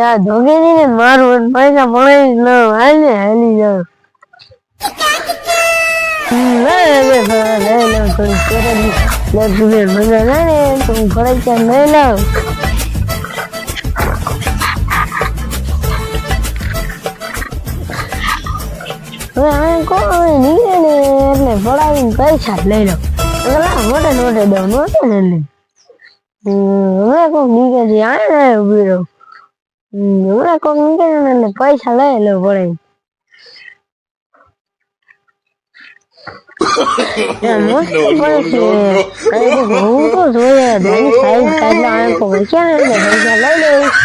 આ ભગવાન નહીં ને મારું પૈસા મળે જ હાલ ને હાલી જાવ. લે તું ના ને ભડાકા લઈ લઉં કોઈ નીકળે ને એટલે પડાવીને પૈસા જ લઈ લો એટલે મોટે નોટે દઉં નોટે ને લે હવે કોક નીકળે છે આ ને ઊભી રહું હવે કોક નીકળે ને એટલે પૈસા લઈ લો પડે મોટી પડે છે કઈ હું તો જોઈએ મારી સાઈઝ કાઢલા આંખો ક્યાં એટલે પૈસા લઈ લઈશ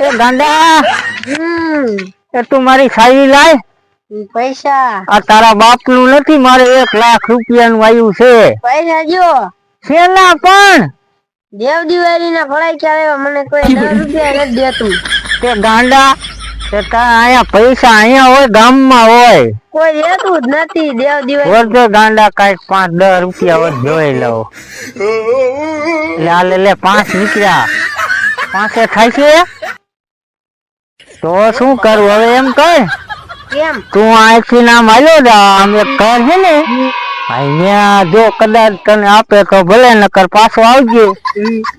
એ ગાંડા હમ એ તું મારી સાવી લાય. પૈસા. આ તારા બાપનું નથી મારે એક લાખ રૂપિયા નું આવ્યું છે. પૈસા જો છેલ્લા પણ? દેવ દિવાળી ના ફળાઈ ક્યારે મને કોઈ દસ રૂપિયા નથી દેતું. તે ગાંડા તે તારા અહીંયા પૈસા અહીંયા હોય ગામમાં હોય. કોઈ દેતું જ નથી દેવ દિવાળી. વર્ધો ગાંડા કાંઈક પાંચ દસ રૂપિયા વર્ષ જોઈ લઉં. લાલ લે લે પાંચ નીકળ્યા. પાંચે થાય છે? તો શું કરવું હવે એમ કર. કેમ તું અહીંથી નામ આવ્યો જા. આમ એક ઘર છે ને અહીંયા જો કદાચ તને આપે તો ભલે નકર પાછો આવજે.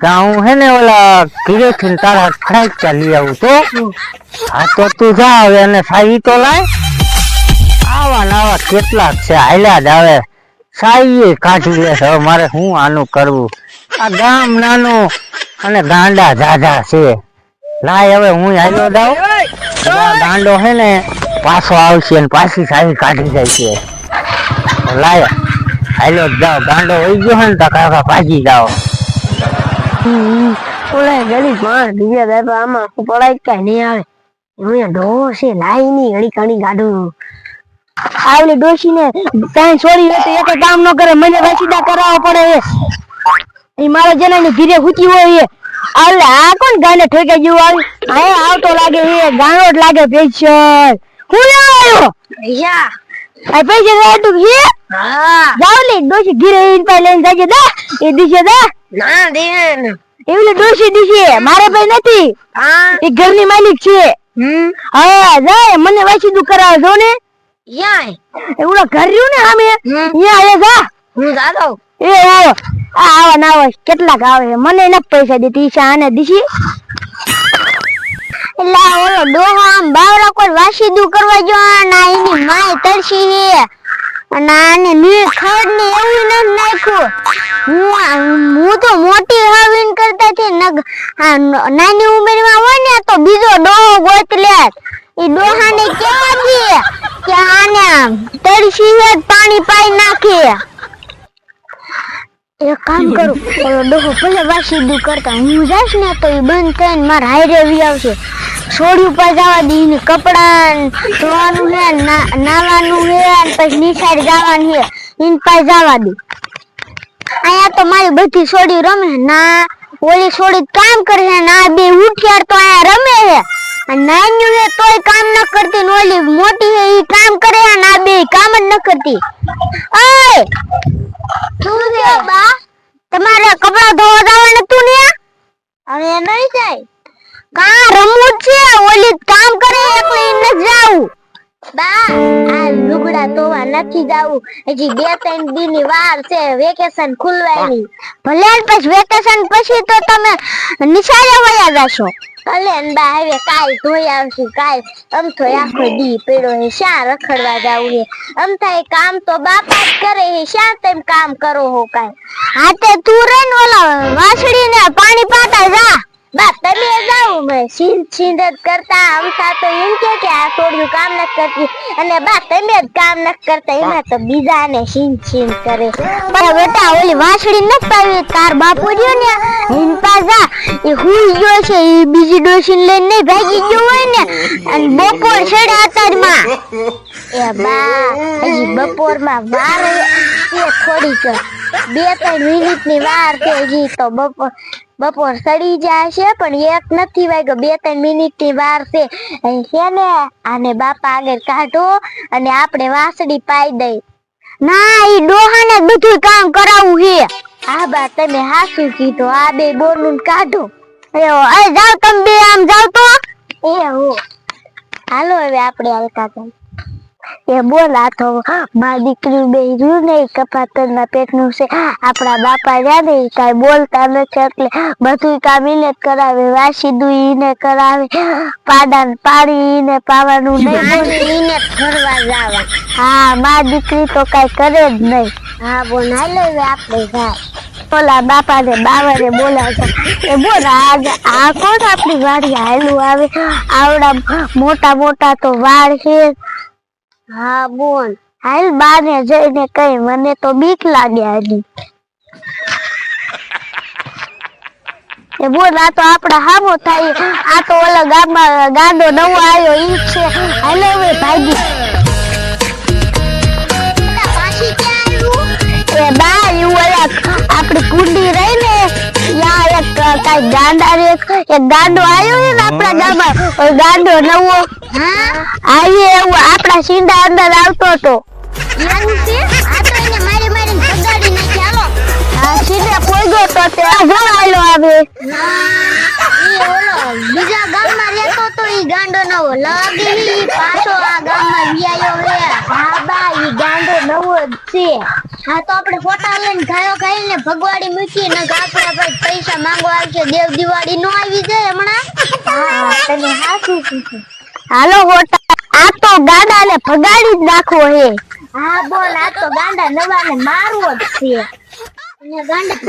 હું હે ને ઓલા ઘીરે તારા ફ્રાઈક લઈ આવું તો હા તો તું જા હવે અને સાઈ તો લાય. આવા નાવા કેટલાક છે હાલ્યા જ આવે. સાઈ કાઢી લે હવે મારે શું આનું કરવું? આ ગામ નાનું અને ગાંડા જાજા છે. લાય હવે હું હાલો જાઉં. દાંડો હે ને પાછો આવશે ને પાછી સારી કાઢી જાય છે. લાય હાલ્યો જ જાઓ. ગાંડો વહી ગયો હે ને તો કાકા પાછી જાઓ. ઓલા ગળી પાંચ બીજા દાદા આમાં પડાય કઈ નહીં આવે. હું ડોસે લાઈ ની ઘણી ઘણી કાઢું આવલી ડોસી ને કાંઈ છોડી હોય તો એક કામ ન કરે. મને વાસીદા કરાવવા પડે એ. મારા જેના ધીરે ખૂચી હોય એ. આવલે આ કોણ ગાને ઠેકે જેવું આવી? આવતો લાગે એ ગાણો જ લાગે પેશર હું લેવા આવ્યો? પૈસા આ દે તું છે હા. જાવ લે ડોશી ઘીરે ઈન પા લઈને જાજે દા. એ દિશે દા. ના દેન એવી ડોશી દિશે મારે ભાઈ નથી. એ ઘરની માલિક છે. હા જાય મને વાસીદું કરાવ જો ને. એવડો ઘર રહ્યું ને સામે? આવે જા. હું જાતો એ આવો ના હોય કેટલાક આવે મને નથી પૈસા દેતી છે આને દીશી. એટલે ઓલો ડોહો આમ બાવરા કોઈ વાસીદું કરવા જો ના એની માય તરસી હે અને આને ની ખડ ને એવું નથી નાખ્યું. હું હું તો મોટી હવીન કરતા છે ન- નાની ઉંમરમાં હોય ને તો બીજો ડોહો ગોત લે એ ડોહાને કેવા દે કે આને તરસી પાણી પાઈ નાખે. એક કામ કરું ઓલો ડોહો ભલે વાસીદું કરતા હું જઈશ ને તો એ બંધ થઈને મારા હાઈરે વી આવશે. છોડી ઉપર જવા દે એને કપડા ધોવાનું હે નાવાનું હે અને પછી નિશાળ જવાનું હે એને પાસે જવા દે. અહીંયા તો મારી બધી છોડી રમે ના, ઓલી છોડી કામ કરે ના બે ઉઠ્યાર તો અહીંયા રમે છે નાન્યું હે તોય કામ ન કરતી ને ઓલી મોટી હે ઈ કામ કરે ના બે કામ જ ન કરતી. ઓય! તું દે બા? તમારે કપડા ધોવા જવાનું તું ને હવે નહીં જાય. કા રમવું છે? ઓલી કામ કરે એટલે એને જાવ બા આ લુગડા ધોવા નથી જાવું. હજી બે ત્રણ દી ની વાર છે વેકેશન ખુલવાની. ભલે પછી વેકેશન પછી તો તમે નિશાળે વયા જશો. ભલે બા, હવે કાલ ધોઈ આવશું, કાલ આમ તો આખો દી પડ્યો હે રખડવા જાવું હે? આમ થાય કામ તો બાપા જ કરે હે, શા તેમ કામ કરો હો કાઈ? હા તે તું રે ને ઓલા વાસળી ને પાણી પાતા જા બા તમે છીન છીન જ કરતા અમથા તો એમ કે કે આ છોડ્યું કામ ન કરતી. અને બા, તમે જ કામ ન કરતા. એમાં તો બીજાને છીન છીન કરે. પણ બેટા, ઓલી વાછડી ન પાવી તાર બાપુ જો ને એન પાસા, એ હુઈ ગયો છે. એ બીજી ડોશી લઈને નહીં ભાગી ગયો હોય ને. અને બપોર છેડે અતારમાં એ બા, હજી બપોરમાં વાર છે થોડીક બે ત્રણ મિનિટની વાર થઈ ગઈ તો બપોર. બપોર સડી છે, પણ એક નથી વાગ્યો. બે ત્રણ મિનિટની વાર છે. છે ને, આને બાપા આગળ કાઢો અને આપણે વાસડી પાઈ દઈ. ના એ ડોહાને બધું કામ કરાવવું હા બા, તમે હાસું કીધું. આ બે બોનું કાઢો. એવો એ જાવ તમે બે આમ જાવ તો. એ હો. હાલો હવે આપણે હલકા થાય એ બોલ તો મારી દીકરી બે રહ્યું ને કપાતરના પેટનું છે. આપણા બાપા રહ્યા ને કાંઈ બોલતા નથી એટલે બધું કામ જ કરાવે. વાસીદું ઈને કરાવે. પાડા પાડી પાવાનું નહીં ફરવા જવા હા મારી દીકરી તો કાંઈ કરે જ નહીં. હા બોલ હાલો આપણે જાય. બોલા બાપા ને બાવાને બોલાવતા એ બોલ આજ આ કોણ આપણી વાડી હાલું આવે? આવડા મોટા મોટા તો વાળ છે. હા, બોલ. હાલ બાને જઈને કઈ, મને તો બીક લાગે હજી એ બોલ, આ તો આપડા હામો થાય. આ તો ઓલા ગામમાં, ગાંડો નવો આવ્યો ઈ છે. હાલે હવે ભાગી. એ બા એવું ઓલા આપડી કુંડી કઈ ગાંડા રે એક ગાંડો આવ્યો ને આપણા ગામમાં. ઓય ગાંડો નવો. આવી એવું આપણા સીંડા અંદર આવતો હતો. એવું છે? આ તો એને મારી મારી ભગાડી નાખી. હાલો. આ સીધે પોઈગો તો. તે આવે. ઈ બીજા ગામમાં રહેતો તો ઈ ગાંડો નવો. લાગે પાછો આ ગામમાં વિયાયો હે હા બા ઈ ગાંડો નવો છે. હા તો આપણે ફોટા લઈને ગાયો ગાઈને ભગવાડી મૂકી ને આપણે પછી પૈસા માંગવા આવશે દેવ દિવાળી નો આવી જાય હમણાં. તને હાસું કીધું. હાલો ફોટા આ તો ગાંડાને ભગાડી જ નાખવો હે. હા બોલ આ તો ગાંડા નવાને મારવો જ છે. અને ગાંડા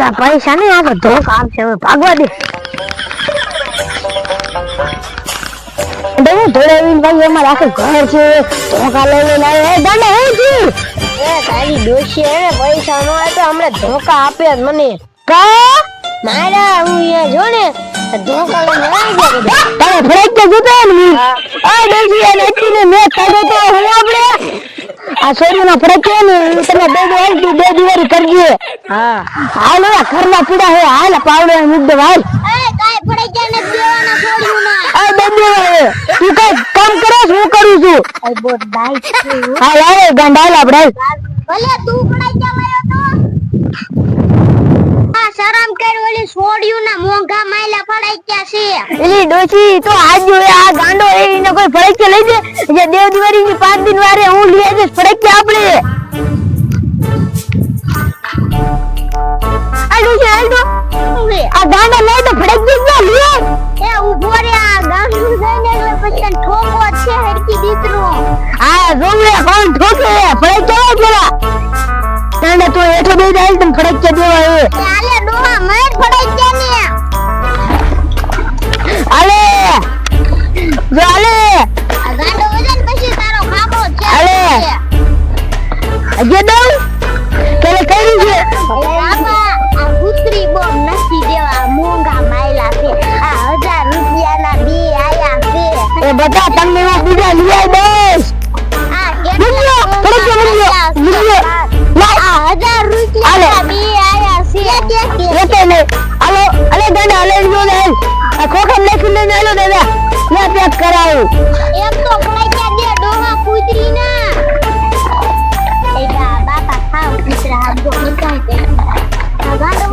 ને પૈસા નહીં આ તો ધોકા આપશે હવે ભાગવા દે. ધોળાવીને ભાઈ અમારે આખું ઘર છે ધોકા લઈ લઈને આવે એ ગાંડા હે જી એ તારી ડોશી હે પૈસા નો આવે તો હમણાં ધોકા આપે જ મને. કા? મારા હું એ જો ને ધોકા લઈને આવી ગયો તારે ફરક તો જોતો ને આ ડોશી અને એટલી મેં કાઢો તો હું આપણે? આ સોરીનો ફરક છે ને તમે બે દિવસ તું બે દિવસ કરજે હા. હાલ ઘરના પીડા હે હાલ પાવડે મુદ્દો હાલ. એ કાઈ ફરક ને દેવાના છોડ્યું ના આ બે દિવસ તું કઈ કામ કરે હું કરું છું? બોટ આપણે ભલે તું પડાઈ તો. શરમ કર ઓલી છોડ્યું ના મોંઘા માયલા પડાઈ ગયા છે. એલી ડોશી તો આજ જોયે આ ગાંડો એ એને કોઈ ફરક લઈ દે? જે દેવ દિવાળી ની પાંચ દિન વારે હું લઈ આપણે? આ હાલ તો આ ગાંડો લઈ તો ફરક જ ના લે એ ઊભો રે આ ગાંડો જઈને એટલે પછી ઠોકો છે હરકી દીકરો. આ જોવે કોણ ઠોકે ફરક કેવો પેલા. તો જાય તને ફરક કે દેવા એ ચાલે ડોહા બધા તમને હું બીજા લઈ આઈ દઈશ આ કેટલા મૂલ્યો મૂલ્યો આ હજાર રૂપિયા બી આયા છે. એતે નહીં. હાલો અલે ગાંડા અલે જો લે આ ખોખમ લેખી લઈને આલો દાદા. લે પેક કરાવું. એમ તો પડાઈ દે ડોહા કૂતરી ના. એડા બાપા ખાવ કૂતરા આપજો બતાઈ દે આ ગાંડો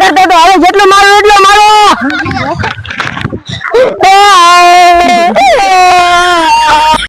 કરતો તો હવે જેટલો મારો એટલું મારો.